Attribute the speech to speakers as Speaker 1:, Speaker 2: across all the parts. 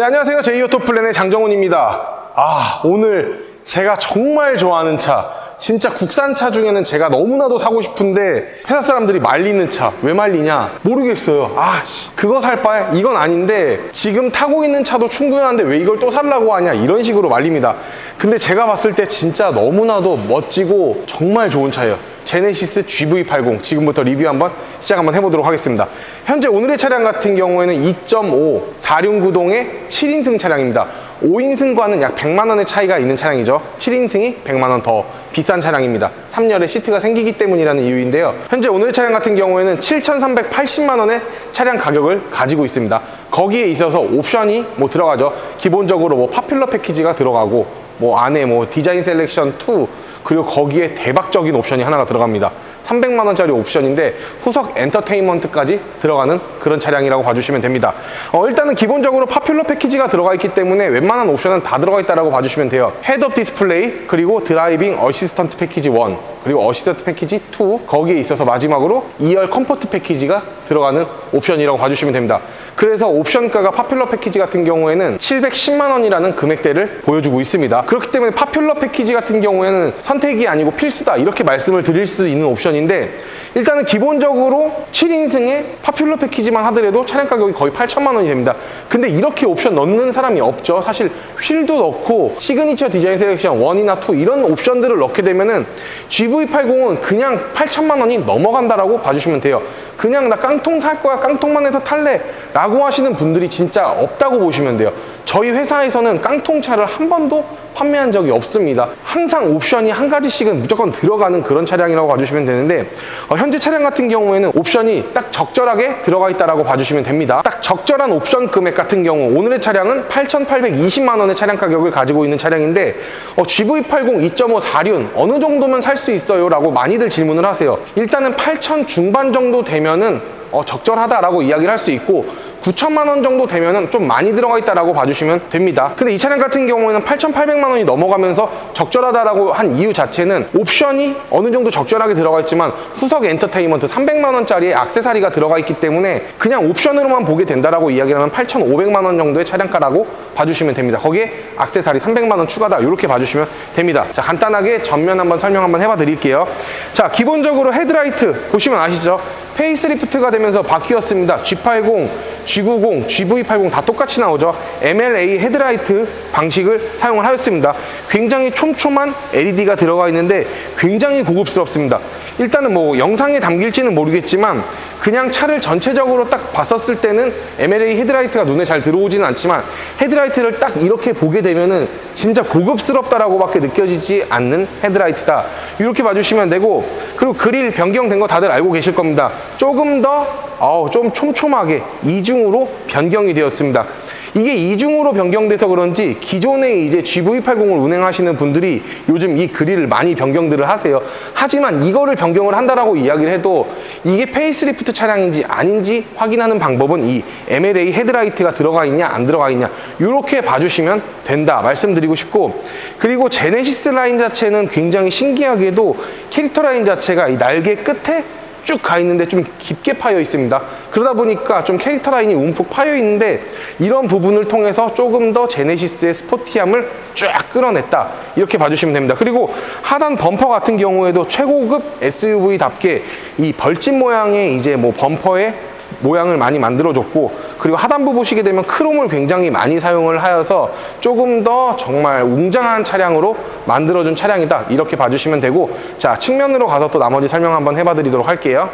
Speaker 1: 네, 안녕하세요. 제이오토 플랜의 장정훈입니다. 아, 오늘 제가 정말 좋아하는 차. 진짜 국산차 중에는 제가 너무나도 사고 싶은데 회사 사람들이 말리는 차. 왜 말리냐? 모르겠어요. 아, 씨, 그거 살 바에 이건 아닌데 지금 타고 있는 차도 충분한데 왜 이걸 또 살라고 하냐? 이런 식으로 말립니다. 근데 제가 봤을 때 진짜 너무나도 멋지고 정말 좋은 차예요. 제네시스 GV80 지금부터 리뷰 한번 시작 한번 해보도록 하겠습니다. 현재 오늘의 차량 같은 경우에는 2.5 4륜구동의 7인승 차량입니다. 5인승과는 약 100만 원의 차이가 있는 차량이죠. 7인승이 100만 원 더 비싼 차량입니다. 3열에 시트가 생기기 때문이라는 이유인데요. 현재 오늘의 차량 같은 경우에는 7,380만 원의 차량 가격을 가지고 있습니다. 거기에 있어서 옵션이 뭐 들어가죠. 기본적으로 뭐 파퓰러 패키지가 들어가고 뭐 안에 뭐 디자인 셀렉션 2 그리고 거기에 대박적인 옵션이 하나가 들어갑니다. 300만 원짜리 옵션인데 후석 엔터테인먼트까지 들어가는 그런 차량이라고 봐주시면 됩니다. 어, 일단은 기본적으로 파퓰러 패키지가 들어가 있기 때문에 웬만한 옵션은 다 들어가 있다고 봐주시면 돼요. 헤드업 디스플레이 그리고 드라이빙 어시스턴트 패키지 1 그리고 어시스턴트 패키지 2 거기에 있어서 마지막으로 2열 컴포트 패키지가 들어가는 옵션이라고 봐주시면 됩니다. 그래서 옵션가가 파퓰러 패키지 같은 경우에는 710만 원이라는 금액대를 보여주고 있습니다. 그렇기 때문에 파퓰러 패키지 같은 경우에는 선택이 아니고 필수다 이렇게 말씀을 드릴 수도 있는 옵션인데 일단은 기본적으로 7인승의 파퓰러 패키지만 하더라도 차량 가격이 거의 8천만 원이 됩니다. 근데 이렇게 옵션 넣는 사람이 없죠. 사실 휠도 넣고 시그니처 디자인 셀렉션 1이나 2 이런 옵션들을 넣게 되면은 GV80은 그냥 8천만 원이 넘어간다라고 봐주시면 돼요. 그냥 나 깡통 살 거야 깡통만 해서 탈래 라고 하시는 분들이 진짜 없다고 보시면 돼요. 저희 회사에서는 깡통차를 한 번도 판매한 적이 없습니다. 항상 옵션이 한 가지씩은 무조건 들어가는 그런 차량이라고 봐주시면 되는데 어, 현재 차량 같은 경우에는 옵션이 딱 적절하게 들어가 있다라고 봐주시면 됩니다. 딱 적절한 옵션 금액 같은 경우 오늘의 차량은 8,820만 원의 차량 가격을 가지고 있는 차량인데 어, GV80 2.5 4륜 어느 정도면 살 수 있어요? 라고 많이들 질문을 하세요. 일단은 8,000 중반 정도 되면은 어, 적절하다라고 이야기를 할 수 있고 9천만 원 정도 되면은 좀 많이 들어가 있다라고 봐주시면 됩니다. 근데 이 차량 같은 경우에는 8,800만 원이 넘어가면서 적절하다라고 한 이유 자체는 옵션이 어느 정도 적절하게 들어가 있지만 후석 엔터테인먼트 300만 원짜리의 액세서리가 들어가 있기 때문에 그냥 옵션으로만 보게 된다라고 이야기를 하면 8,500만 원 정도의 차량가라고 봐주시면 됩니다. 거기에 액세서리 300만 원 추가다 이렇게 봐주시면 됩니다. 자 간단하게 전면 한번 설명 한번 해봐 드릴게요. 자 기본적으로 헤드라이트 보시면 아시죠? 페이스리프트가 되면서 바뀌었습니다. G80, G90, GV80 다 똑같이 나오죠. MLA 헤드라이트 방식을 사용을 하였습니다. 굉장히 촘촘한 LED가 들어가 있는데 굉장히 고급스럽습니다. 일단은 뭐 영상에 담길지는 모르겠지만 그냥 차를 전체적으로 딱 봤었을 때는 MLA 헤드라이트가 눈에 잘 들어오지는 않지만 헤드라이트를 딱 이렇게 보게 되면은 진짜 고급스럽다라고 밖에 느껴지지 않는 헤드라이트다. 이렇게 봐주시면 되고 그리고 그릴 변경된 거 다들 알고 계실 겁니다. 조금 더 어우, 좀 촘촘하게 이중으로 변경이 되었습니다. 이게 이중으로 변경돼서 그런지 기존에 이제 GV80을 운행하시는 분들이 요즘 이 그릴을 많이 변경들을 하세요. 하지만 이거를 변경을 한다라고 이야기를 해도 이게 페이스리프트 차량인지 아닌지 확인하는 방법은 이 MLA 헤드라이트가 들어가 있냐 안 들어가 있냐 이렇게 봐주시면 된다 말씀드리고 싶고 그리고 제네시스 라인 자체는 굉장히 신기하게도 캐릭터 라인 자체가 이 날개 끝에 쭉 가 있는데 좀 깊게 파여 있습니다. 그러다 보니까 좀 캐릭터 라인이 움푹 파여 있는데 이런 부분을 통해서 조금 더 제네시스의 스포티함을 쫙 끌어냈다. 이렇게 봐주시면 됩니다. 그리고 하단 범퍼 같은 경우에도 최고급 SUV답게 이 벌집 모양의 이제 뭐 범퍼에 모양을 많이 만들어줬고 그리고 하단부 보시게 되면 크롬을 굉장히 많이 사용을 하여서 조금 더 정말 웅장한 차량으로 만들어준 차량이다. 이렇게 봐주시면 되고 자 측면으로 가서 또 나머지 설명 한번 해봐 드리도록 할게요.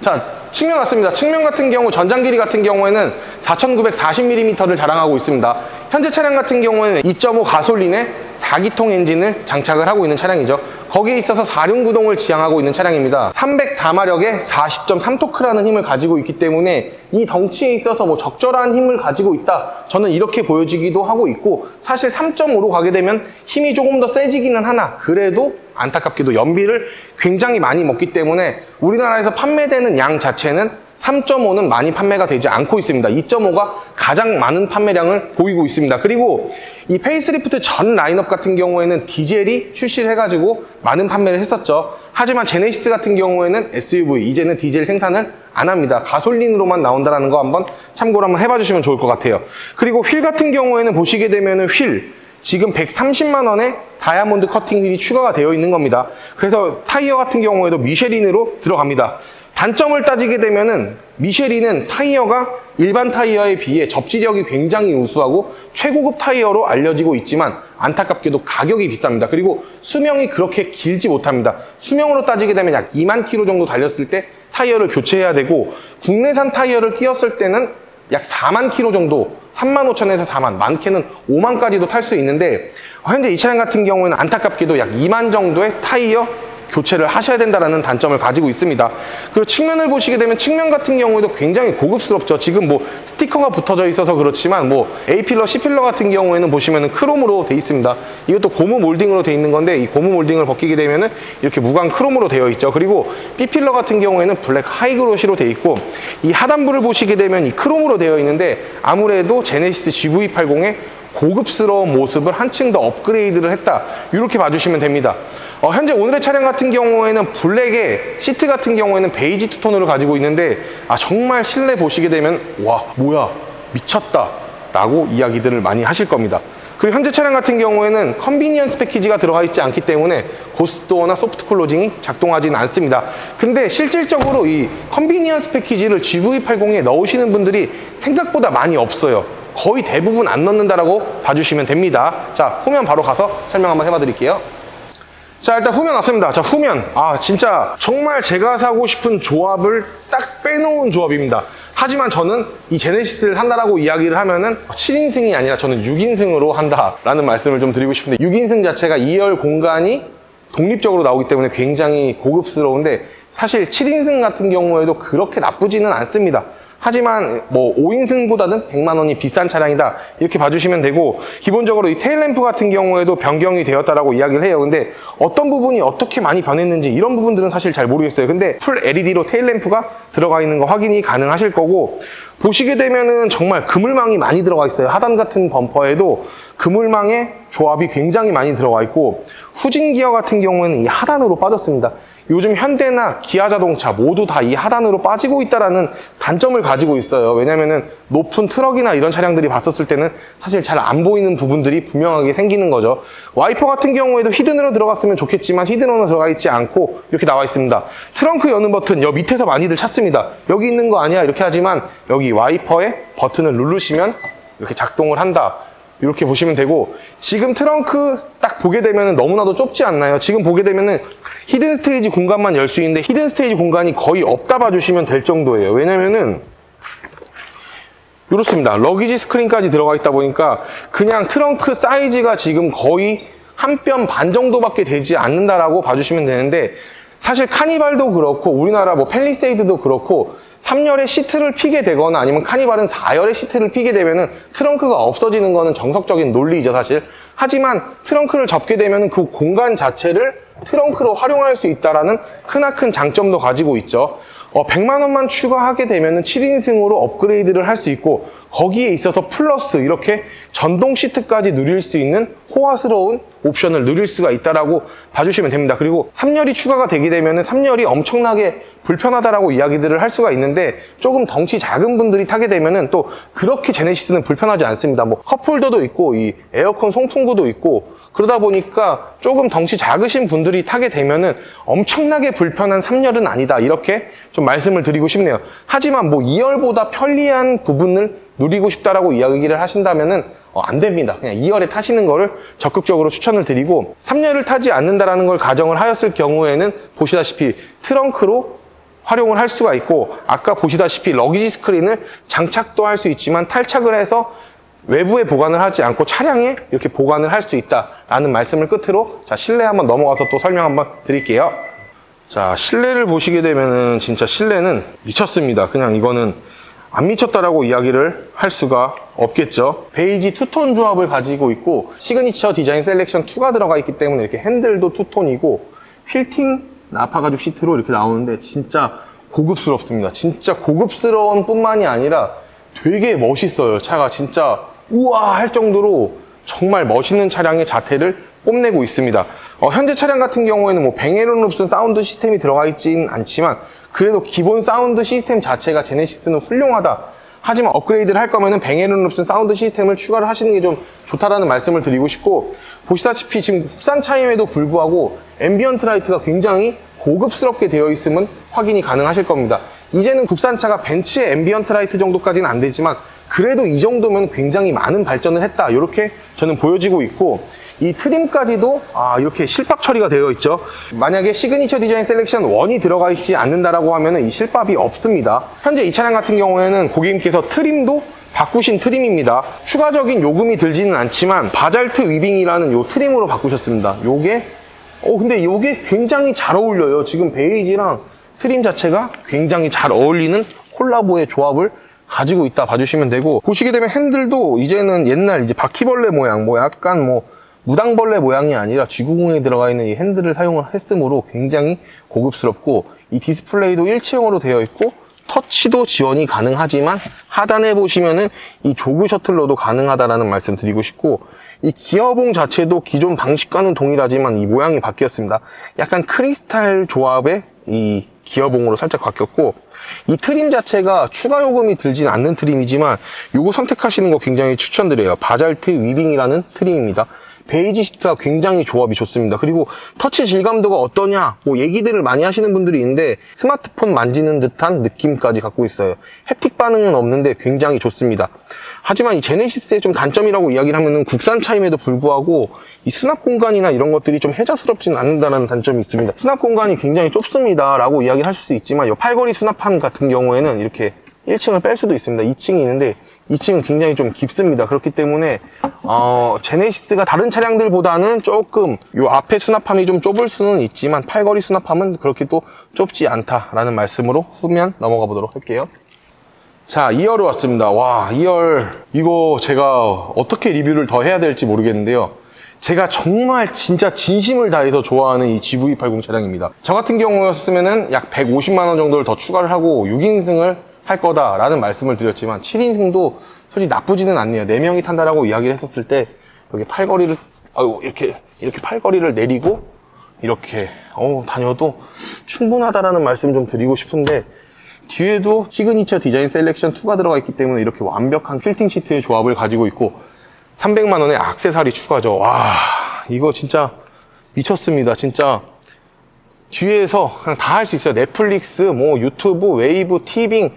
Speaker 1: 자 측면 왔습니다 측면 같은 경우 전장 길이 같은 경우에는 4940mm를 자랑하고 있습니다 현재 차량 같은 경우에는 2.5 가솔린에 4기통 엔진을 장착을 하고 있는 차량이죠. 거기에 있어서 4륜 구동을 지향하고 있는 차량입니다. 304마력의 40.3토크라는 힘을 가지고 있기 때문에 이 덩치에 있어서 뭐 적절한 힘을 가지고 있다. 저는 이렇게 보여지기도 하고 있고 사실 3.5로 가게 되면 힘이 조금 더 세지기는 하나 그래도 안타깝게도 연비를 굉장히 많이 먹기 때문에 우리나라에서 판매되는 양 자체 는 3.5는 많이 판매가 되지 않고 있습니다. 2.5가 가장 많은 판매량을 보이고 있습니다. 그리고 이 페이스리프트 전 라인업 같은 경우에는 디젤이 출시를 해가지고 많은 판매를 했었죠. 하지만 제네시스 같은 경우에는 SUV, 이제는 디젤 생산을 안 합니다. 가솔린으로만 나온다는 거 한번 참고로 한번 해봐 주시면 좋을 것 같아요. 그리고 휠 같은 경우에는 보시게 되면은 휠, 지금 130만 원에 다이아몬드 커팅 휠이 추가가 되어 있는 겁니다. 그래서 타이어 같은 경우에도 미쉐린으로 들어갑니다. 단점을 따지게 되면은 미쉐린은 타이어가 일반 타이어에 비해 접지력이 굉장히 우수하고 최고급 타이어로 알려지고 있지만 안타깝게도 가격이 비쌉니다. 그리고 수명이 그렇게 길지 못합니다. 수명으로 따지게 되면 약 2만 킬로 정도 달렸을 때 타이어를 교체해야 되고 국내산 타이어를 끼웠을 때는 약 4만 킬로 정도 3만 5천에서 4만 많게는 5만까지도 탈 수 있는데 현재 이 차량 같은 경우에는 안타깝게도 약 2만 정도의 타이어 교체를 하셔야 된다는 단점을 가지고 있습니다. 그리고 측면을 보시게 되면 측면 같은 경우에도 굉장히 고급스럽죠. 지금 뭐 스티커가 붙어져 있어서 그렇지만 뭐 A필러, C필러 같은 경우에는 보시면은 크롬으로 돼 있습니다. 이것도 고무 몰딩으로 돼 있는 건데 이 고무 몰딩을 벗기게 되면은 이렇게 무광 크롬으로 되어 있죠. 그리고 B필러 같은 경우에는 블랙 하이그로시로 돼 있고 이 하단부를 보시게 되면 이 크롬으로 되어 있는데 아무래도 제네시스 GV80의 고급스러운 모습을 한층 더 업그레이드를 했다. 이렇게 봐주시면 됩니다. 어, 현재 오늘의 차량 같은 경우에는 블랙에 시트 같은 경우에는 베이지 투톤으로 가지고 있는데 아 정말 실내 보시게 되면 와 뭐야 미쳤다 라고 이야기들을 많이 하실 겁니다. 그리고 현재 차량 같은 경우에는 컨비니언스 패키지가 들어가 있지 않기 때문에 고스트도어나 소프트 클로징이 작동하지는 않습니다. 근데 실질적으로 이 컨비니언스 패키지를 GV80에 넣으시는 분들이 생각보다 많이 없어요. 거의 대부분 안 넣는다라고 봐주시면 됩니다. 자, 후면 바로 가서 설명 한번 해봐 드릴게요. 자 일단 후면 왔습니다. 자 후면. 아 진짜 정말 제가 사고 싶은 조합을 딱 빼놓은 조합입니다. 하지만 저는 이 제네시스를 산다라고 이야기를 하면은 7인승이 아니라 저는 6인승으로 한다라는 말씀을 좀 드리고 싶은데 6인승 자체가 2열 공간이 독립적으로 나오기 때문에 굉장히 고급스러운데 사실 7인승 같은 경우에도 그렇게 나쁘지는 않습니다 하지만 뭐 5인승보다는 100만 원이 비싼 차량이다. 이렇게 봐주시면 되고 기본적으로 이 테일램프 같은 경우에도 변경이 되었다라고 이야기를 해요. 근데 어떤 부분이 어떻게 많이 변했는지 이런 부분들은 사실 잘 모르겠어요. 근데 풀 LED로 테일램프가 들어가 있는 거 확인이 가능하실 거고 보시게 되면은 정말 그물망이 많이 들어가 있어요. 하단 같은 범퍼에도 그물망의 조합이 굉장히 많이 들어가 있고 후진 기어 같은 경우에는 이 하단으로 빠졌습니다 요즘 현대나 기아 자동차 모두 다 이 하단으로 빠지고 있다라는 단점을 가지고 있어요. 왜냐면은 높은 트럭이나 이런 차량들이 봤었을 때는 사실 잘 안 보이는 부분들이 분명하게 생기는 거죠. 와이퍼 같은 경우에도 히든으로 들어갔으면 좋겠지만 히든으로 들어가 있지 않고 이렇게 나와 있습니다. 트렁크 여는 버튼 여 밑에서 많이들 찾습니다. 여기 있는 거 아니야 이렇게 하지만 여기 와이퍼에 버튼을 누르시면 이렇게 작동을 한다. 이렇게 보시면 되고 지금 트렁크 딱 보게 되면 너무나도 좁지 않나요? 지금 보게 되면은 히든 스테이지 공간만 열 수 있는데 히든 스테이지 공간이 거의 없다 봐주시면 될 정도예요. 왜냐면은 이렇습니다. 러기지 스크린까지 들어가 있다 보니까 그냥 트렁크 사이즈가 지금 거의 한 뼘 반 정도밖에 되지 않는다라고 봐주시면 되는데 사실 카니발도 그렇고 우리나라 뭐 펠리세이드도 그렇고 3열에 시트를 피게 되거나 아니면 카니발은 4열에 시트를 피게 되면은 트렁크가 없어지는 거는 정석적인 논리이죠 사실. 하지만 트렁크를 접게 되면 그 공간 자체를 트렁크로 활용할 수 있다라는 크나큰 장점도 가지고 있죠. 어, 100만 원만 추가하게 되면 7인승으로 업그레이드를 할 수 있고 거기에 있어서 플러스 이렇게 전동 시트까지 누릴 수 있는 호화스러운 옵션을 누릴 수가 있다라고 봐주시면 됩니다. 그리고 3열이 추가가 되게 되면 3열이 엄청나게 불편하다라고 이야기들을 할 수가 있는데 조금 덩치 작은 분들이 타게 되면은 또 그렇게 제네시스는 불편하지 않습니다. 뭐 컵홀더도 있고 이 에어컨 송풍구도 있고 그러다 보니까 조금 덩치 작으신 분들이 타게 되면은 엄청나게 불편한 3열은 아니다. 이렇게 좀 말씀을 드리고 싶네요. 하지만 뭐 2열보다 편리한 부분을 누리고 싶다라고 이야기를 하신다면은 어, 안 됩니다. 그냥 2열에 타시는 거를 적극적으로 추천을 드리고 3열을 타지 않는다라는 걸 가정을 하였을 경우에는 보시다시피 트렁크로 활용을 할 수가 있고 아까 보시다시피 러기지 스크린을 장착도 할 수 있지만 탈착을 해서 외부에 보관을 하지 않고 차량에 이렇게 보관을 할 수 있다라는 말씀을 끝으로 자 실내 한번 넘어가서 또 설명 한번 드릴게요. 자 실내를 보시게 되면은 진짜 실내는 미쳤습니다. 그냥 이거는 안 미쳤다라고 이야기를 할 수가 없겠죠. 베이지 투톤 조합을 가지고 있고 시그니처 디자인 셀렉션 2가 들어가 있기 때문에 이렇게 핸들도 투톤이고 퀼팅 나파 가죽 시트로 이렇게 나오는데 진짜 고급스럽습니다. 진짜 고급스러운 뿐만이 아니라 되게 멋있어요. 차가 진짜 우와 할 정도로 정말 멋있는 차량의 자태를 뽐내고 있습니다. 어, 현재 차량 같은 경우에는 뭐 뱅에론룹슨 사운드 시스템이 들어가 있진 않지만 그래도 기본 사운드 시스템 자체가 제네시스는 훌륭하다. 하지만 업그레이드를 할 거면은 뱅에론룹슨 사운드 시스템을 추가를 하시는 게 좀 좋다라는 말씀을 드리고 싶고 보시다시피 지금 국산 차임에도 불구하고 앰비언트 라이트가 굉장히 고급스럽게 되어 있음은 확인이 가능하실 겁니다. 이제는 국산차가 벤츠의 앰비언트 라이트 정도까지는 안 되지만 그래도 이 정도면 굉장히 많은 발전을 했다. 이렇게 저는 보여지고 있고 이 트림까지도 아, 이렇게 실밥 처리가 되어 있죠. 만약에 시그니처 디자인 셀렉션 1이 들어가 있지 않는다라고 하면 이 실밥이 없습니다. 현재 이 차량 같은 경우에는 고객님께서 트림도 바꾸신 트림입니다. 추가적인 요금이 들지는 않지만 바잘트 위빙이라는 요 트림으로 바꾸셨습니다. 요게 어 근데 요게 굉장히 잘 어울려요. 지금 베이지랑 트림 자체가 굉장히 잘 어울리는 콜라보의 조합을 가지고 있다 봐주시면 되고 보시게 되면 핸들도 이제는 옛날 이제 바퀴벌레 모양 뭐 약간 뭐 무당벌레 모양이 아니라 G90에 들어가 있는 이 핸들을 사용을 했으므로 굉장히 고급스럽고 이 디스플레이도 일체형으로 되어 있고 터치도 지원이 가능하지만 하단에 보시면은 이 조그 셔틀러도 가능하다라는 말씀 드리고 싶고 이 기어봉 자체도 기존 방식과는 동일하지만 이 모양이 바뀌었습니다. 약간 크리스탈 조합의 이 기어봉으로 살짝 바뀌었고 이 트림 자체가 추가 요금이 들진 않는 트림이지만 요거 선택하시는 거 굉장히 추천드려요. 바잘트 위빙이라는 트림입니다. 베이지 시트가 굉장히 조합이 좋습니다. 그리고 터치 질감도가 어떠냐, 뭐 얘기들을 많이 하시는 분들이 있는데 스마트폰 만지는 듯한 느낌까지 갖고 있어요. 햅틱 반응은 없는데 굉장히 좋습니다. 하지만 이 제네시스의 좀 단점이라고 이야기를 하면은 국산 차임에도 불구하고 이 수납 공간이나 이런 것들이 좀 해자스럽지는 않는다는 단점이 있습니다. 수납 공간이 굉장히 좁습니다 라고 이야기를 하실 수 있지만 이 팔걸이 수납함 같은 경우에는 이렇게 1층을 뺄 수도 있습니다. 2층이 있는데 2층은 굉장히 좀 깊습니다. 그렇기 때문에 어, 제네시스가 다른 차량들보다는 조금 요 앞에 수납함이 좀 좁을 수는 있지만 팔걸이 수납함은 그렇게 또 좁지 않다라는 말씀으로 후면 넘어가 보도록 할게요. 자, 2열을 왔습니다. 와, 2열 이거 제가 어떻게 리뷰를 더 해야 될지 모르겠는데요. 제가 정말 진짜 진심을 다해서 좋아하는 이 GV80 차량입니다. 저 같은 경우였으면 은 약 150만 원 정도를 더 추가를 하고 6인승을 할 거다라는 말씀을 드렸지만 7인승도 솔직히 나쁘지는 않네요. 4명이 탄다라고 이야기를 했었을 때 여기 팔걸이를 아유 이렇게 이렇게 팔걸이를 내리고 이렇게 어, 다녀도 충분하다라는 말씀 좀 드리고 싶은데 뒤에도 시그니처 디자인 셀렉션 2가 들어가 있기 때문에 이렇게 완벽한 퀼팅 시트의 조합을 가지고 있고 300만 원의 악세사리 추가죠. 와 이거 진짜 미쳤습니다. 진짜 뒤에서 그냥 다할 수 있어요. 넷플릭스, 뭐 유튜브, 웨이브, 티빙,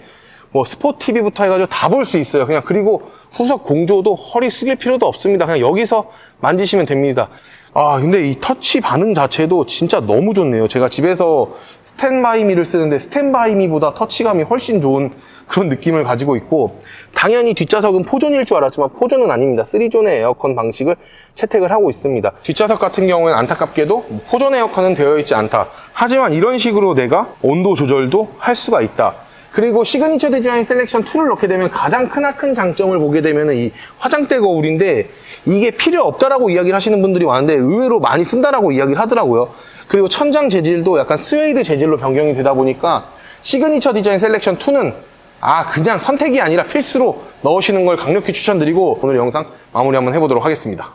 Speaker 1: 뭐 스포 TV부터 해가지고 다 볼 수 있어요. 그냥 그리고 후석 공조도 허리 숙일 필요도 없습니다. 그냥 여기서 만지시면 됩니다. 아 근데 이 터치 반응 자체도 진짜 너무 좋네요. 제가 집에서 스탠바이미를 쓰는데 스탠바이미보다 터치감이 훨씬 좋은 그런 느낌을 가지고 있고 당연히 뒷좌석은 포존일 줄 알았지만 포존은 아닙니다. 3존의 에어컨 방식을 채택을 하고 있습니다. 뒷좌석 같은 경우에는 안타깝게도 포존 에어컨은 되어 있지 않다. 하지만 이런 식으로 내가 온도 조절도 할 수가 있다. 그리고 시그니처 디자인 셀렉션 2를 넣게 되면 가장 크나큰 장점을 보게 되면 이 화장대 거울인데 이게 필요 없다라고 이야기를 하시는 분들이 많은데 의외로 많이 쓴다라고 이야기를 하더라고요. 그리고 천장 재질도 약간 스웨이드 재질로 변경이 되다 보니까 시그니처 디자인 셀렉션 2는 아 그냥 선택이 아니라 필수로 넣으시는 걸 강력히 추천드리고 오늘 영상 마무리 한번 해보도록 하겠습니다.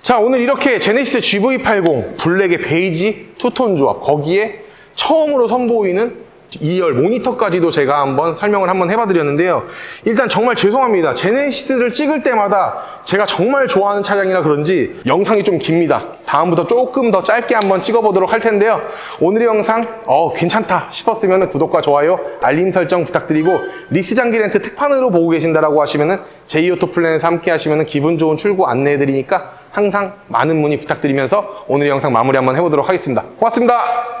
Speaker 1: 자 오늘 이렇게 제네시스 GV80 블랙의 베이지 투톤 조합 거기에 처음으로 선보이는 2열 모니터까지도 제가 한번 설명을 한번 해봐드렸는데요. 일단 정말 죄송합니다. 제네시스를 찍을 때마다 제가 정말 좋아하는 차량이라 그런지 영상이 좀 깁니다. 다음부터 조금 더 짧게 한번 찍어보도록 할 텐데요. 오늘의 영상 어 괜찮다 싶었으면 구독과 좋아요, 알림 설정 부탁드리고 리스 장기 렌트 특판으로 보고 계신다라고 하시면은 제이오토 플랜에서 함께 하시면은 기분 좋은 출고 안내해드리니까 항상 많은 문의 부탁드리면서 오늘의 영상 마무리 한번 해보도록 하겠습니다. 고맙습니다.